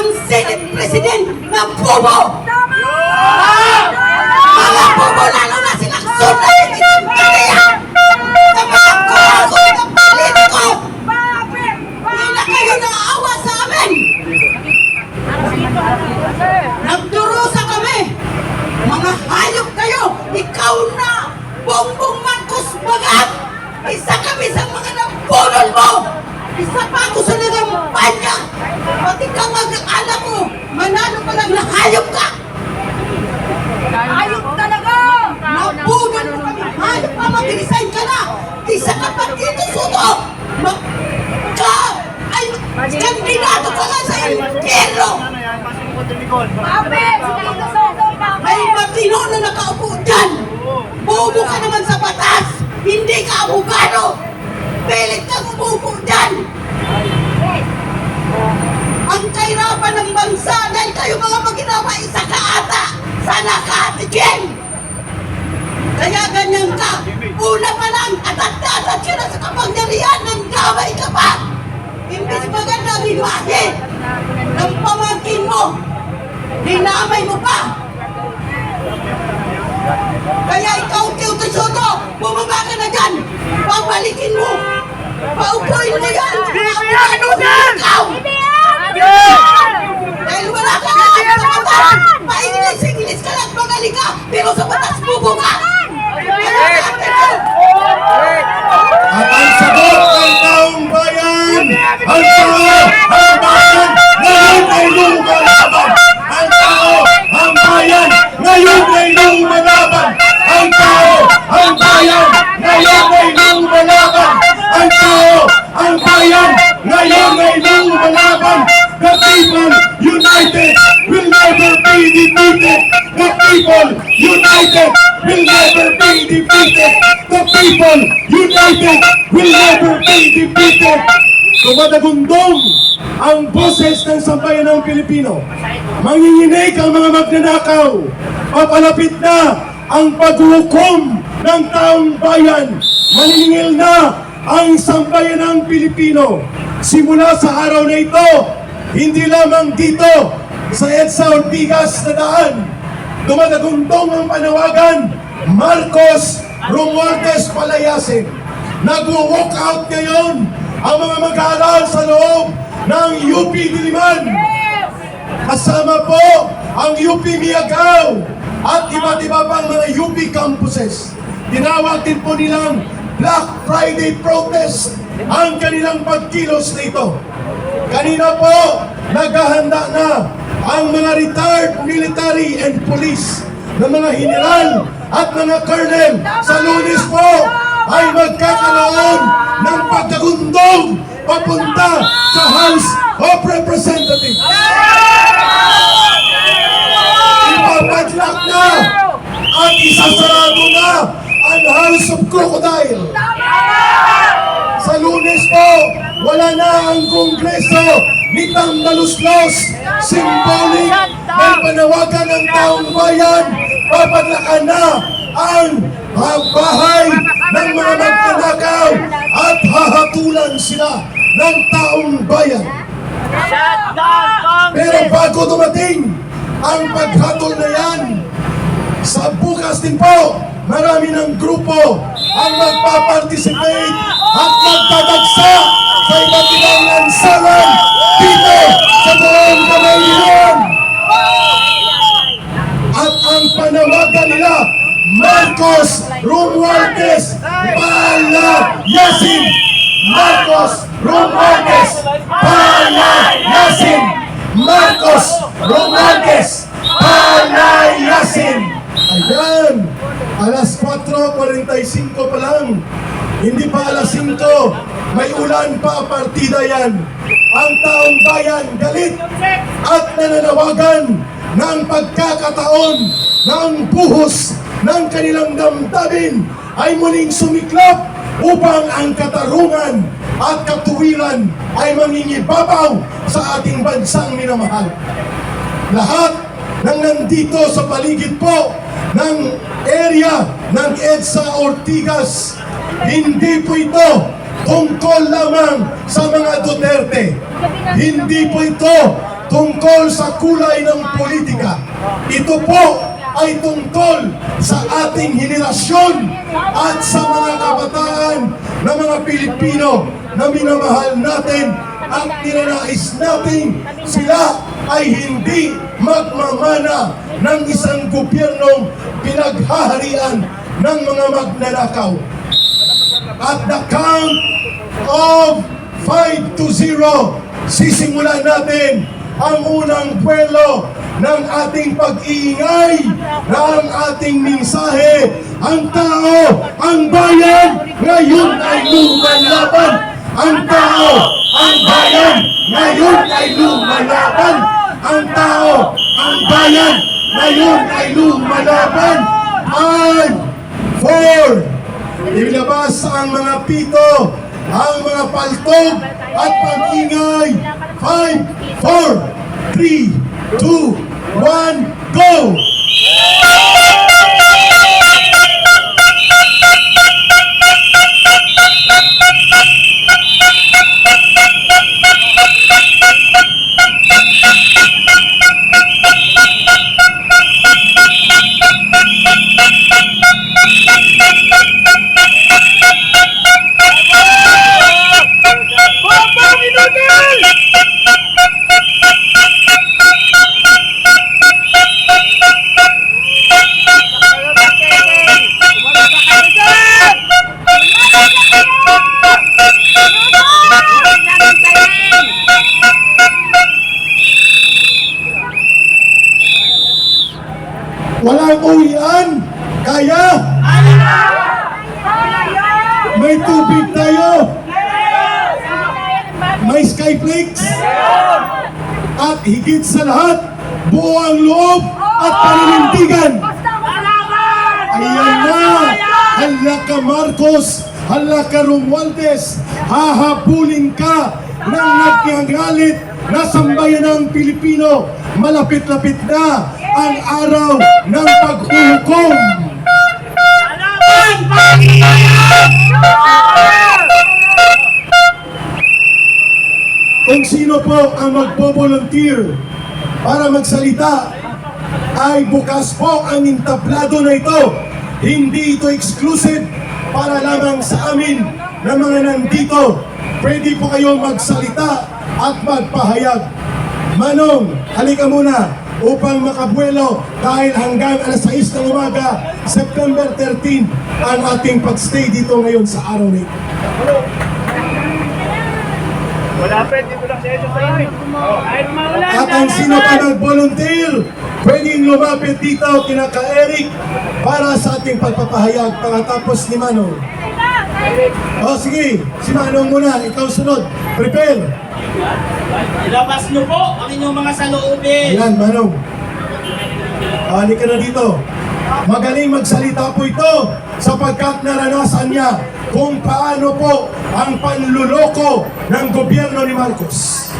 ang Senate President ng Bobo! Mga Bobo, lalo na sila Sunday Interior! May matino na nakaupo dyan! Bobo ka naman sa batas! Hindi ka abogado! Pilit kang umupo dyan! Ang kahirapan ng bansa dahil kayo mga maginawa isa ka ata! Ate Jen! Kaya ganyan ka! Una pa lang, atat-atat ka na sa kapangyarihan ng gaway ka pa! Imbis maganda imahe ng pamangkin mo! Dinamay mo pa! The people united will never be defeated. Tumatagundong ang boses ng sambayan ng Pilipino. Manginginig ang mga magnanakaw. Papalapit na ang paghukom ng taong bayan. Maningil na ang sambayan ng Pilipino. Simula sa araw na ito, hindi lamang dito sa EDSA Ortigas na daan, dumadagundong ang panawagan, Marcos Romualdez Palayasin. Nag-walk out ngayon ang mga mag-aaral sa loob ng UP Diliman. Kasama po ang UP Miagao at iba't iba pang mga UP campuses. Tinawag din po nilang Black Friday protest ang kanilang pagkilos na ito. Kanina po, naghahanda na ang mga retired military and police na mga general at mga colonel sa lunes po ay magkakaroon ng pagkagundong papunta sa House of Representatives. Ipapadlock na at isasarado na ang House of Crocodile. Sa lunes po, wala na ang kongreso nitang naluslos, symbolic ng panawagan ng taong bayan, papaglakan na ang bahay ng mga magnanakaw at hahatulan sila ng taong bayan. Pero bago dumating ang paghatol na yan, sa bukas din po, marami ng grupo ang magpa-participate at magdadagsa sa iba't ibang lansangan dito sa buong Kamay At ang panawagan nila, Marcos Romualdez Palayasin! Marcos Romualdez Palayasin! Marcos Romualdez Palayasin! Ayan! Alas 4.45 pa lang. Hindi pa alas 5. May ulan pa partida yan. Ang taong bayan galit at nananawagan ng pagkakataon ng buhos ng kanilang damdamin ay muling sumiklap upang ang katarungan at katuwiran ay mangingibabaw sa ating bansang minamahal. Lahat ng nandito sa paligid po ng area ng EDSA Ortigas, hindi po ito tungkol lamang sa mga Duterte. Hindi po ito tungkol sa kulay ng politika. Ito po ay tungkol sa ating henerasyon at sa mga kabataan na mga Pilipino na minamahal natin at ninanais natin sila ay hindi magmamana ng isang gobyernong pinaghaharian ng mga magnanakaw. At the count of 5 to 0, sisimulan natin ang unang puwelo ng ating pag-iingay na ang ating mensahe. Ang tao, ang bayan, ngayon ay lumalaban. Ang tao, ang bayan, ngayon ay lumalaban. Ang tao, ang bayan, ngayon ay lumalaban. And four, Ilabas ang mga pito, ang mga paltog at pag-ingay. 5, 4, 3, 2, One, go! Skyflakes, at higit sa lahat, buo ang loob at paninindigan. Ayan na! Hala ka Marcos! Hala ka Romualdez! Hahabulin ka ng nagkagalit na sambayan ng Pilipino! Malapit-lapit na ang araw ng paghuhukom! Kung sino po ang magbo-volunteer para magsalita, ay bukas po ang intablado na ito. Hindi ito exclusive para lamang sa amin na mga nandito. Pwede po kayong magsalita at magpahayag. Manong, halika muna upang makabuelo dahil hanggang alas 6 ng umaga, September 13, ang ating pagstay dito ngayon sa araw na ito. Wala pa, dito lang sa inyo sa inyo. Kahit maulan, At ang sino pa nag-volunteer, pwedeng lumapit dito kina ka Eric para sa ating pagpapahayag pagkatapos ni Manong. O sige, si Manong muna, ikaw sunod. Prepare. Ilabas niyo po ang inyong mga saloobin. Ayan, Manong. Halika na dito. Magaling magsalita po ito sapagkat naranasan niya kung paano po ang panluloko ng gobyerno ni Marcos.